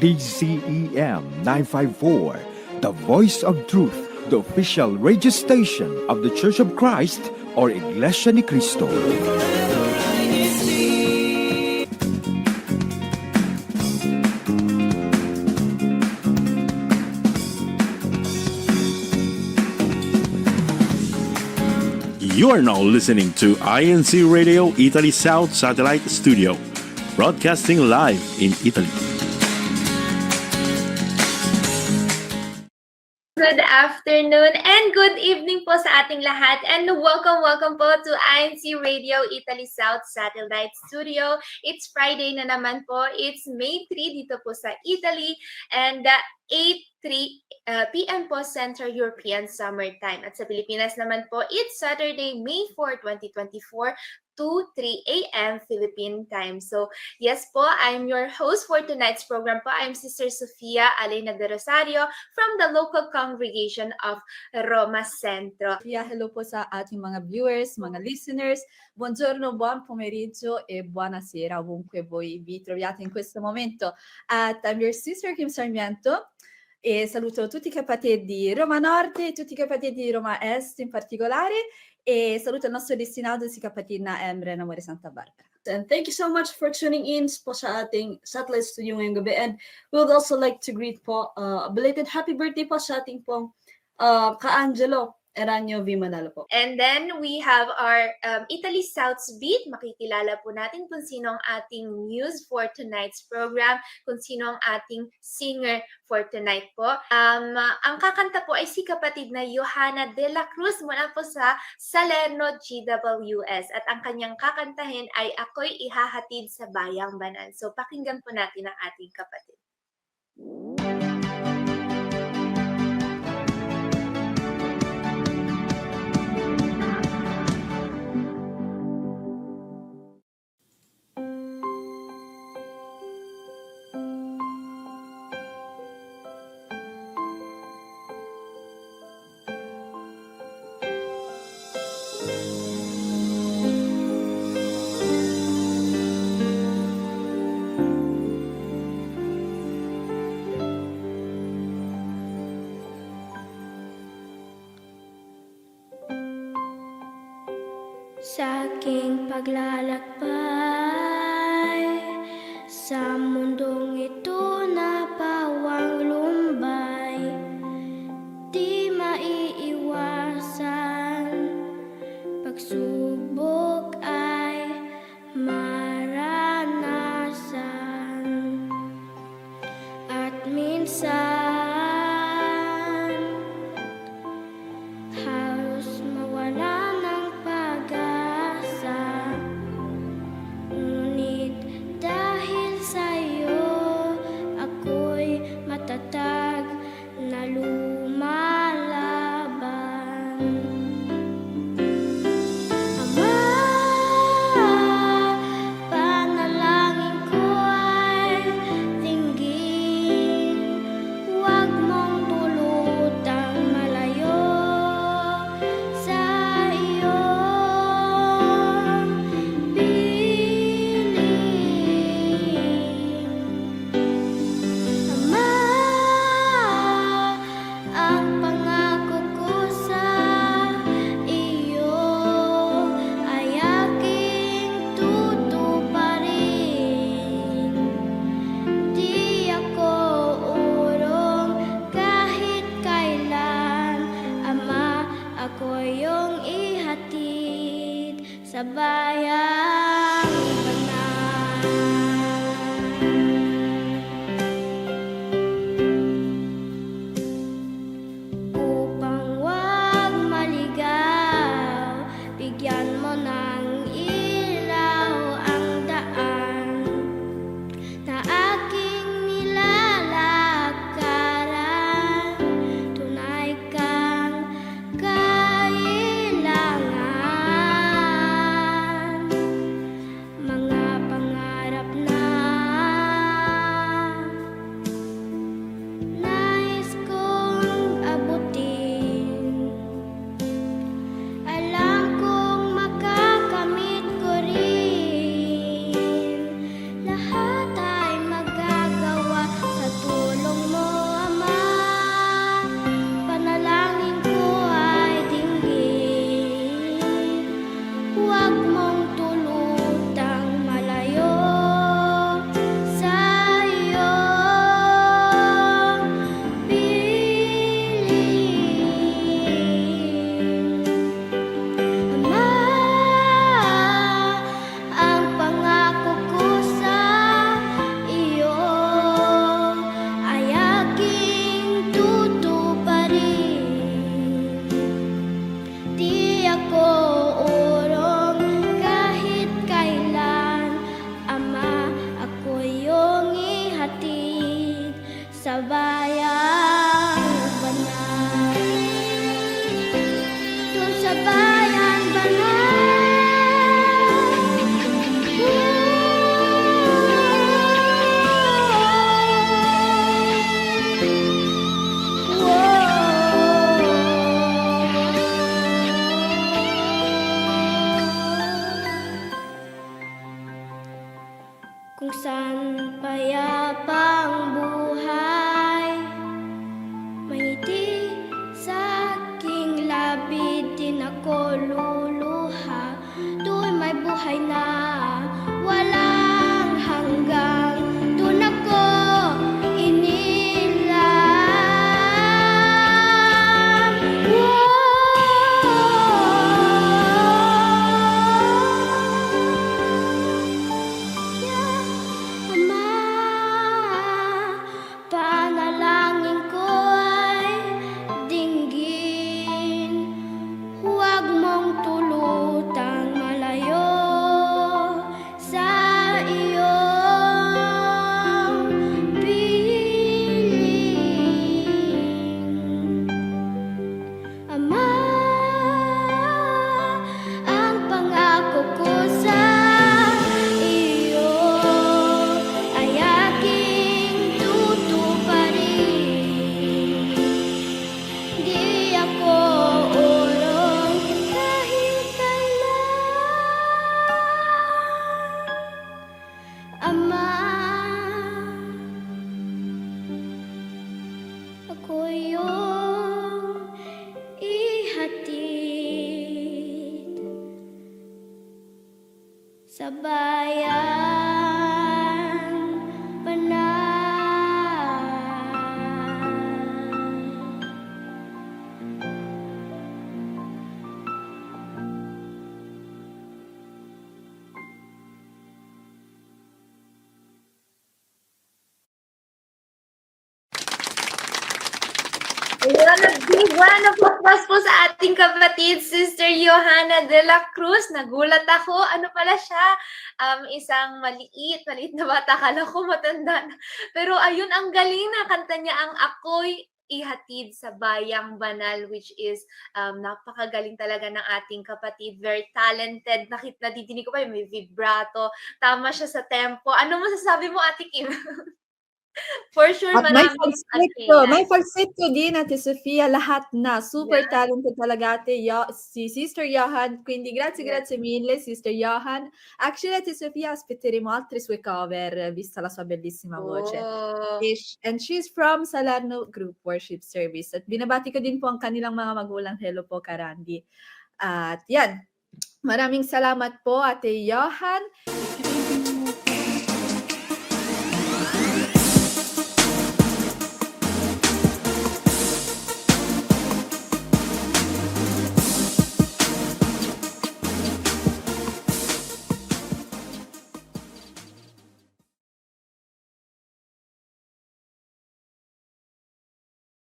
DCEM 954, the voice of truth, the official radio station of the Church of Christ or Iglesia ni Cristo. You are now listening to INC Radio Italy South Satellite Studio, broadcasting live in Italy. Good afternoon and good evening po sa ating lahat and welcome, welcome po to INC Radio Italy South Satellite Studio. It's Friday na naman po. It's May 3 dito po sa Italy and uh, 8 3 uh, p.m. po Central European Summer Time. At sa Pilipinas naman po, it's Saturday, May 4, 2024 to 3 a.m. Philippine time. So, yes po, I'm your host for tonight's program po. I'm Sister Sofia Alena de Rosario from the local congregation of Roma Centro. Yeah, hello po sa ating mga viewers, mga listeners. Buongiorno, buon pomeriggio e buonasera ovunque voi vi troviate in questo momento. At I'm your sister Kim Sarmiento e saluto tutti i capatieri di Roma Nord e tutti i capatieri di Roma Est in particolare e saluto il nostro destinato si Capatina Emre Amore Santa Barbara. And thank you so much for tuning in po sa ating satellite studio ngayong gabi. And we would also like to greet po uh, belated happy birthday po sa ating pong uh, ka-Angelo Eranio V. Manalo po. And then we have our um, Italy South's Beat. Makikilala po natin kung sino ang ating muse for tonight's program, kung sino ang ating singer for tonight po. Um, ang kakanta po ay si kapatid na Johanna De La Cruz mula po sa Salerno GWS. At ang kanyang kakantahin ay Ako'y Ihahatid sa Bayang Banan. So pakinggan po natin ang ating kapatid. Sa aking paglalakbay Sa mundong ito na pawang lumbay Di maiiwasan Pagsubok Sabaya. Kung Ayan, a big round of po sa ating kapatid, Sister Johanna de la Cruz. Nagulat ako. Ano pala siya? Um, isang maliit, maliit na bata. Kala ko matanda na. Pero ayun, ang galing na kanta niya ang Ako'y ihatid sa bayang banal which is um, napakagaling talaga ng ating kapatid very talented nakit nadidinig ko pa may vibrato tama siya sa tempo ano masasabi mo Ate Kim for sure At may falsetto, may falsetto din Ate Sofia, lahat na. Super Yeah. talented talaga Ate Yo, si Sister Johan. Quindi grazie, Yeah. grazie mille Sister Johan. Actually Ate Sofia aspetteremo altre sue cover, eh, vista la sua bellissima voce. Oh. And she's from Salerno Group Worship Service. At binabati ko din po ang kanilang mga magulang. Hello po, Karandi. At yan, maraming salamat po, Ate Johan.